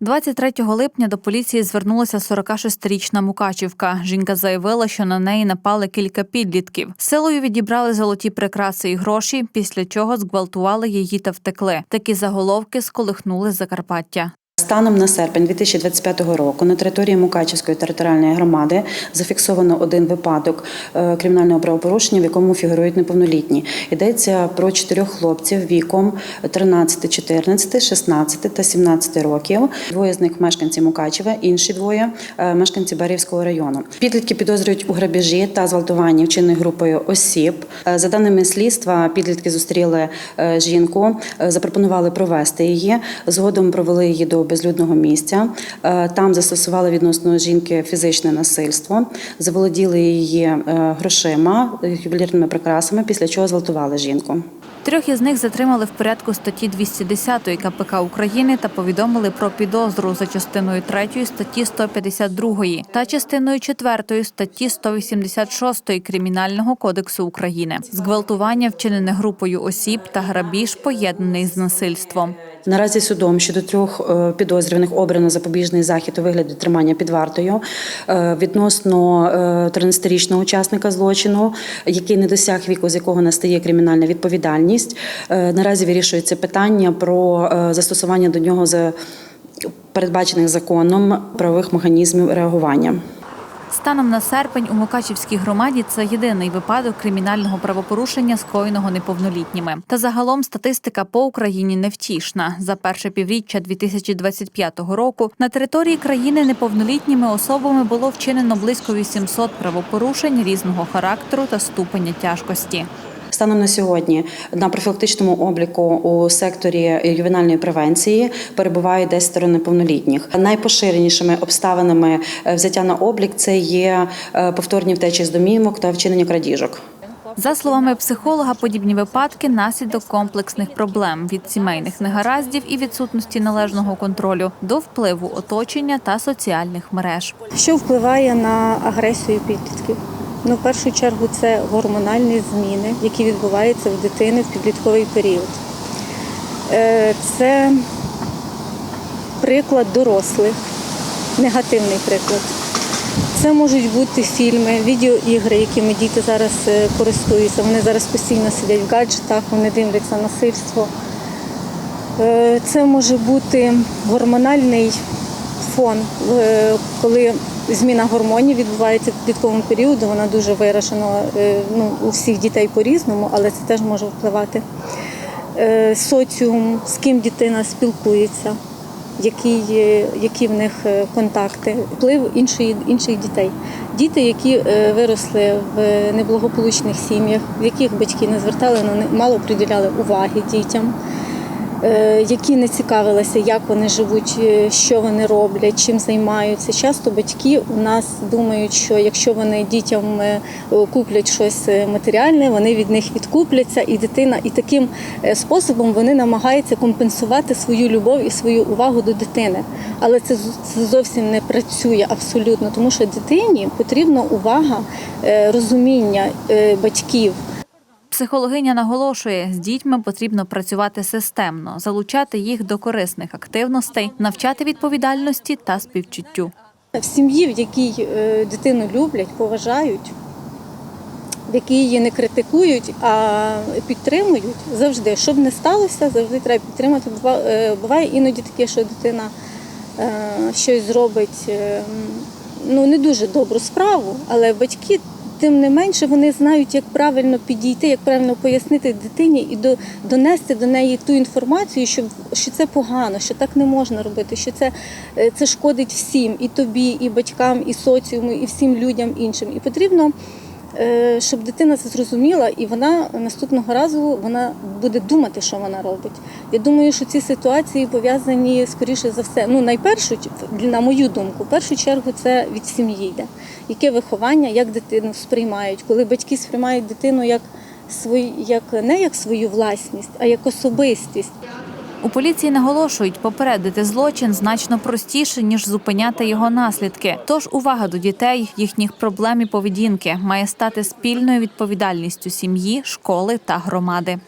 23 липня до поліції звернулася 46-річна Мукачівка. Жінка заявила, що на неї напали кілька підлітків. Силою відібрали золоті прикраси і гроші, після чого зґвалтували її та втекли. Такі заголовки сколихнули Закарпаття. Станом на серпень 2025 року на території Мукачівської територіальної громади зафіксовано один випадок е, кримінального правопорушення, в якому фігурують неповнолітні. Йдеться про чотирьох хлопців віком 13, 14, 16 та 17 років. Двоє з них мешканці Мукачева, інші двоє е, мешканці Барівського району. Підлітки підозрюють у грабежі та зґвалтуванні вчинених групою осіб. Е, За даними слідства, підлітки зустріли жінку, запропонували провести її. Згодом провели її до безлюдного місця. Е, Там застосували відносно жінки фізичне насильство, заволоділи її е, грошима, е, ювелірними прикрасами, після чого зґвалтували жінку. Трьох із них затримали в порядку статті 210 КПК України та повідомили про підозру за частиною 3 статті 152 та частиною 4 статті 186 Кримінального кодексу України. Зґвалтування вчинене групою осіб та грабіж поєднаний з насильством. Наразі судом щодо трьох е, підозрюваних обрано запобіжний захід у вигляді тримання під вартою Е, відносно е, 13-річного учасника злочину, який не досяг віку, з якого настає кримінальна відповідальність. Е, Наразі вирішується питання про е, застосування до нього за передбачених законом правових механізмів реагування. Станом на серпень у Мукачівській громаді це єдиний випадок кримінального правопорушення, скоєного неповнолітніми. Та загалом статистика по Україні невтішна. За перше півріччя 2025 року на території країни неповнолітніми особами було вчинено близько 800 правопорушень різного характеру та ступеня тяжкості. Станом на сьогодні на профілактичному обліку у секторі ювенальної превенції перебуває 10 неповнолітніх. Найпоширенішими обставинами е, взяття на облік це є е, повторні втечі з домівок та вчинення крадіжок. За словами психолога, подібні випадки наслідок комплексних проблем від сімейних негараздів і відсутності належного контролю до впливу оточення та соціальних мереж. Що впливає на агресію підлітків? Ну, в першу чергу, це гормональні зміни, які відбуваються в дитини в підлітковий період. Е, Це приклад дорослих, негативний приклад. Це можуть бути фільми, відеоігри, якими діти зараз е, користуються. Вони зараз постійно сидять в гаджетах, вони дивляться насильство. Е, Це може бути гормональний фон, е, коли зміна гормонів відбувається в підлітковому періоді, вона дуже виражена е, ну, у всіх дітей по-різному, але це теж може впливати. Е, Соціум, з ким дитина спілкується, які, які в них контакти, вплив іншої, інших дітей. Діти, які виросли в неблагополучних сім'ях, в яких батьки не звертали мало приділяли уваги дітям які не цікавилися, як вони живуть, е, що вони роблять, чим займаються. Часто батьки у нас думають, що якщо вони дітям е, куплять щось е, матеріальне, вони від них відкупляться, і дитина, і таким е, способом вони намагаються компенсувати свою любов і свою увагу до дитини. Але це, зовсім не працює абсолютно, тому що дитині потрібна увага, е, розуміння е, батьків. Психологиня наголошує, з дітьми потрібно працювати системно, залучати їх до корисних активностей, навчати відповідальності та співчуттю. В сім'ї, в якій е, дитину люблять, поважають, в якій її не критикують, а підтримують завжди. Щоб не сталося, завжди треба підтримати. Е, Буває іноді таке, що дитина е, щось зробить ну, не дуже добру справу, але батьки. Тим не менше вони знають, як правильно підійти, як правильно пояснити дитині і до, донести до неї ту інформацію, що, що це погано, що так не можна робити, що це, е, це шкодить всім, і тобі, і батькам, і соціуму, і всім людям іншим. І потрібно, щоб дитина це зрозуміла, і вона наступного разу вона буде думати, що вона робить. Я думаю, що ці ситуації пов'язані скоріше за все. Ну, найпершу, на мою думку, в першу чергу це від сім'ї йде. Яке виховання, як дитину сприймають, коли батьки сприймають дитину як свої, як не як свою власність, а як особистість. У поліції наголошують, попередити злочин значно простіше ніж зупиняти його наслідки. Тож увага до дітей, їхніх проблем і поведінки має стати спільною відповідальністю сім'ї, школи та громади.